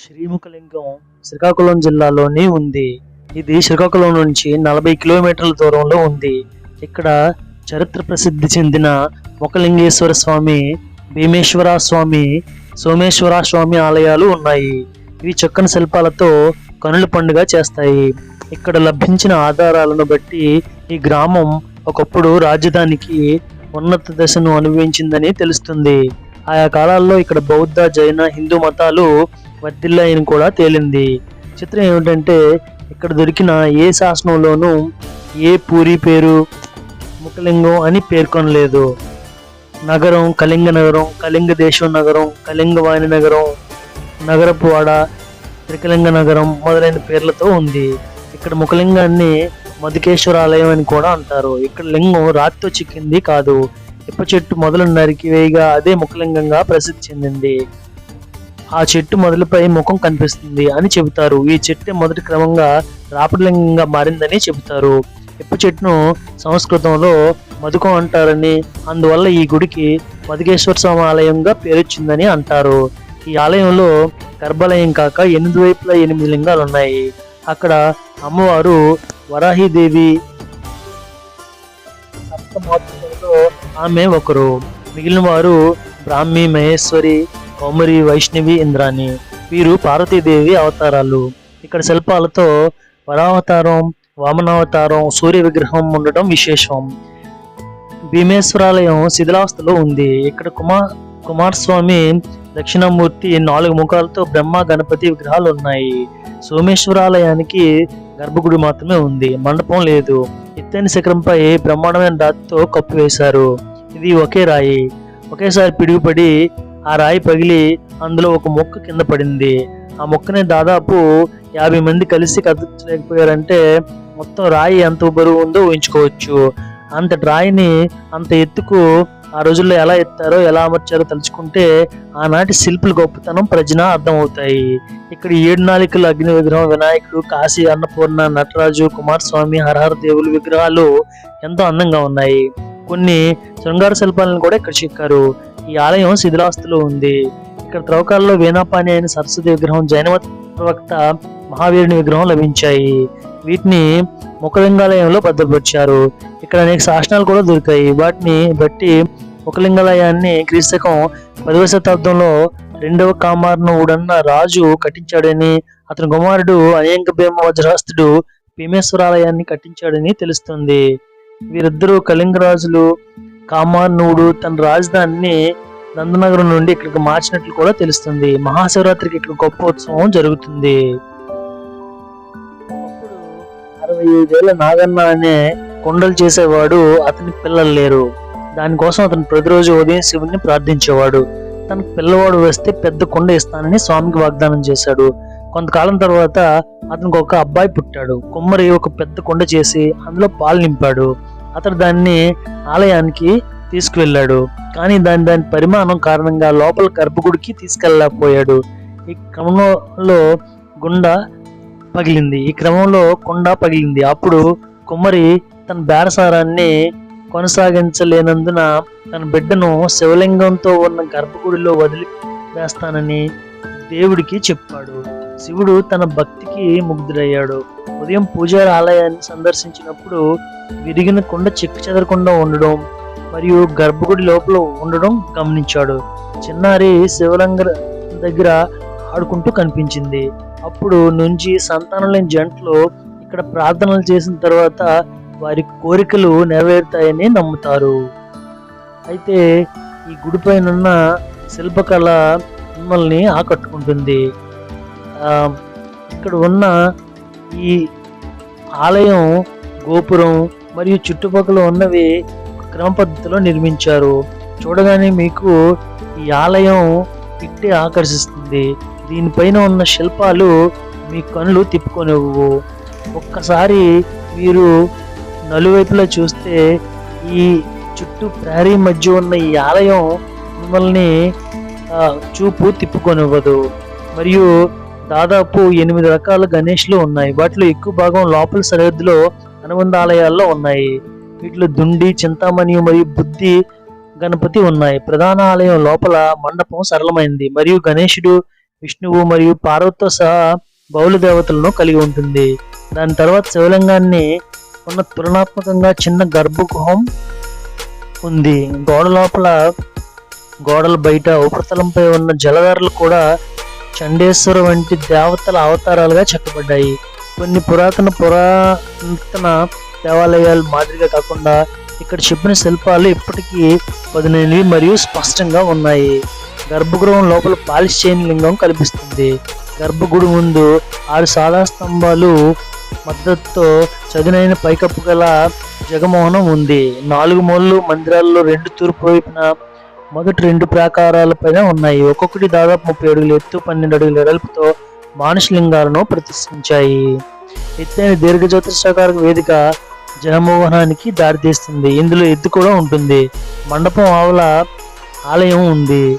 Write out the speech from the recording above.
శ్రీముఖలింగం శ్రీకాకుళం జిల్లాలోని ఉంది. ఇది శ్రీకాకుళం నుంచి నలభై కిలోమీటర్ల దూరంలో ఉంది. ఇక్కడ చరిత్ర ప్రసిద్ధి చెందిన ముఖలింగేశ్వర స్వామి భీమేశ్వర స్వామి సోమేశ్వర స్వామి ఆలయాలు ఉన్నాయి. ఇవి చక్కని శిల్పాలతో కనుల పండుగ చేస్తాయి. ఇక్కడ లభించిన ఆధారాలను బట్టి ఈ గ్రామం ఒకప్పుడు రాజధానికి ఉన్నత దశను అనుభవించిందని తెలుస్తుంది. ఆయా కాలాల్లో ఇక్కడ బౌద్ధ జైన హిందూ మతాలు వర్దిల్లాయని కూడా తేలింది. చిత్రం ఏమిటంటే ఇక్కడ దొరికిన ఏ శాసనంలోనూ ఏ పూరి పేరు ముఖలింగం అని పేర్కొనలేదు. నగరం కళింగ నగరం కళింగ దేశం నగరం కళింగవాణి నగరం నగరపువాడ త్రికలింగ నగరం మొదలైన పేర్లతో ఉంది. ఇక్కడ ముఖలింగాన్ని మధుకేశ్వర ఆలయం అని కూడా అంటారు. ఇక్కడ లింగం రాతితో చిక్కింది కాదు. ఇప్ప చెట్టు మొదలు నరికి వేయగా అదే ముఖలింగంగా ప్రసిద్ధి చెందింది. ఆ చెట్టు మొదలుపై ముఖం కనిపిస్తుంది అని చెబుతారు. ఈ చెట్టు మొదటి క్రమంగా రాపలింగంగా మారిందని చెబుతారు. ఇప్పు చెట్టును సంస్కృతంలో మధుకం అంటారని అందువల్ల ఈ గుడికి మధుకేశ్వర స్వామి ఆలయంగా పేరొచ్చిందని అంటారు. ఈ ఆలయంలో గర్భాలయం కాక ఎనిమిది వైపులా ఎనిమిది లింగాలు ఉన్నాయి. అక్కడ అమ్మవారు వరాహిదేవి సప్తమాతృలలో ఆమె ఒకరు. మిగిలిన వారు బ్రాహ్మి మహేశ్వరి కౌమరి వైష్ణవి ఇంద్రాణి వీరు పార్వతీదేవి అవతారాలు. ఇక్కడ శిల్పాలతో వరావతారం వామనావతారం సూర్య విగ్రహం ఉండటం విశేషం. భీమేశ్వరాలయం శిథిలావస్థలో ఉంది. ఇక్కడ కుమార్ కుమారస్వామి దక్షిణామూర్తి నాలుగు ముఖాలతో బ్రహ్మ గణపతి విగ్రహాలు ఉన్నాయి. సోమేశ్వరాలయానికి గర్భగుడి మాత్రమే ఉంది. మండపం లేదు. ఎత్తైన శిఖరంపై బ్రహ్మాండమైన రాతితో కప్పు వేశారు. ఇది ఒకే రాయి. ఒకేసారి పిడుగుపడి ఆ రాయి పగిలి అందులో ఒక మొక్క కింద పడింది. ఆ మొక్కని దాదాపు యాభై మంది కలిసి కదలేకపోయారంటే మొత్తం రాయి ఎంత బరువు ఉందో ఊహించుకోవచ్చు. అంత రాయిని అంత ఎత్తుకు ఆ రోజుల్లో ఎలా ఎత్తారో ఎలా అమర్చారో తలుచుకుంటే ఆనాటి శిల్పుల గొప్పతనం ప్రజన అర్థమవుతాయి. ఇక్కడ ఏడు నాలికల అగ్ని విగ్రహం వినాయకుడు కాశీ అన్నపూర్ణ నటరాజు కుమారస్వామి హరహర దేవుల విగ్రహాలు ఎంతో అందంగా ఉన్నాయి. కొన్ని శృంగార శిల్పాలను కూడా ఇక్కడ చెక్కారు. ఈ ఆలయం శిథిలాస్తులో ఉంది. ఇక్కడ త్రవకాల్లో వీణాపాణి అయిన సరస్వతి విగ్రహం జైనవ ప్రవక్త మహావీరుని విగ్రహం లభించాయి. వీటిని ముఖలింగాలయంలో భద్రపరిచారు. ఇక్కడ అనేక శాసనాలు కూడా దొరికాయి. వాటిని బట్టి ముఖలింగాలయాన్ని క్రీస్తకం పదవ శతాబ్దంలో రెండవ కామార్నుడన్న రాజు కట్టించాడని అతని కుమారుడు అయంక భీమ వజ్రహస్తుడు భీమేశ్వరాలయాన్ని కట్టించాడని తెలుస్తుంది. వీరిద్దరూ కళింగరాజులు కామానుడు తన రాజధానిని నందనగరం నుండి ఇక్కడికి మార్చినట్లు కూడా తెలుస్తుంది. మహాశివరాత్రికి ఇక్కడ గొప్ప ఉత్సవం జరుగుతుంది. అరవై ఐదేళ్ళ నాగన్న అనే కొండలు చేసేవాడు అతని పిల్లలు లేరు. దానికోసం అతను ప్రతిరోజు ఉదయం శివుని ప్రార్థించేవాడు. తనకు పిల్లవాడు వస్తే పెద్ద కొండ ఇస్తానని స్వామికి వాగ్దానం చేశాడు. కొంతకాలం తర్వాత అతనికి ఒక అబ్బాయి పుట్టాడు. కుమ్మరి ఒక పెద్ద కొండ చేసి అందులో పాలు నింపాడు. అతడు దాన్ని ఆలయానికి తీసుకువెళ్ళాడు. కానీ దాని దాని పరిమాణం కారణంగా లోపల గర్భగుడికి తీసుకెళ్ళలేకపోయాడు. ఈ క్రమంలో గుండ పగిలింది. ఈ క్రమంలో కుండ పగిలింది. అప్పుడు కుమ్మరి తన బేరసారాన్ని కొనసాగించలేనందున తన బిడ్డను శివలింగంతో ఉన్న గర్భగుడిలో వదిలి వేస్తానని దేవుడికి చెప్పాడు. శివుడు తన భక్తికి ముగ్ధుడయ్యాడు. ఉదయం పూజారి ఆలయాన్ని సందర్శించినప్పుడు విరిగిన కొండ చెక్కు చెదరకుండా ఉండడం మరియు గర్భగుడి లోపల ఉండడం గమనించాడు. చిన్నారి శివలింగ దగ్గర ఆడుకుంటూ కనిపించింది. అప్పుడు నుంచి సంతానం లేని జంటలు ఇక్కడ ప్రార్థనలు చేసిన తర్వాత వారి కోరికలు నెరవేరుతాయని నమ్ముతారు. అయితే ఈ గుడిపైన ఉన్న శిల్పకళ మిమ్మల్ని ఆకట్టుకుంటుంది. ఇక్కడ ఉన్న ఈ ఆలయం గోపురం మరియు చుట్టుపక్కల ఉన్నవి క్రమ పద్ధతిలో నిర్మించారు. చూడగానే మీకు ఈ ఆలయం ఇట్టే ఆకర్షిస్తుంది. దీనిపైన ఉన్న శిల్పాలు మీ కళ్ళు తిప్పుకొనివ్వు. ఒక్కసారి మీరు నలువైపులా చూస్తే ఈ చుట్టూ ప్రారీ మధ్య ఉన్న ఈ ఆలయం మిమ్మల్ని చూపు తిప్పుకొనివ్వదు. మరియు దాదాపు ఎనిమిది రకాల గణేష్లు ఉన్నాయి. వాటిలో ఎక్కువ భాగం లోపల సరిహద్దులో అనుబంధ ఆలయాల్లో ఉన్నాయి. వీటిలో దుండి చింతామణి మరియు బుద్ధి గణపతి ఉన్నాయి. ప్రధాన ఆలయం లోపల మండపం సరళమైంది. మరియు గణేశుడు విష్ణువు మరియు పార్వతితో సహా బౌలు దేవతలను కలిగి ఉంటుంది. దాని తర్వాత శివలింగాన్ని ఉన్న తులనాత్మకంగా చిన్న గర్భగృహం ఉంది. గోడ లోపల గోడల బయట ఉపరితలంపై ఉన్న జలధారలు కూడా చండేశ్వర వంటి దేవతల అవతారాలుగా చెక్కబడ్డాయి కొన్ని పురాతన పురాతన దేవాలయాలు మాదిరిగా కాకుండా ఇక్కడ చెప్పిన శిల్పాలు ఇప్పటికీ పదునైనవి మరియు స్పష్టంగా ఉన్నాయి. గర్భగృహం లోపల పాలిష్ చేయని లింగం కనిపిస్తుంది. గర్భగుడి ముందు ఆరు సాదా స్తంభాలు మద్దతుతో చదునైన పైకప్పు గల జగమోహనం ఉంది. నాలుగు మూలలు మందిరాల్లో రెండు తూర్పు వైపున మొదటి రెండు ప్రాకారాలపైన ఉన్నాయి. ఒక్కొక్కటి దాదాపు ముప్పై అడుగుల ఎత్తు పన్నెండు అడుగుల వెడల్పుతో మానుషలింగాలను ప్రతిష్ఠించాయి. ఎత్తైన దీర్ఘచతురస్రాకార వేదిక జగమోహనానికి దారితీస్తుంది. ఇందులో ఎత్తు కూడా ఉంటుంది. మండపం ఆవుల ఆలయం ఉంది.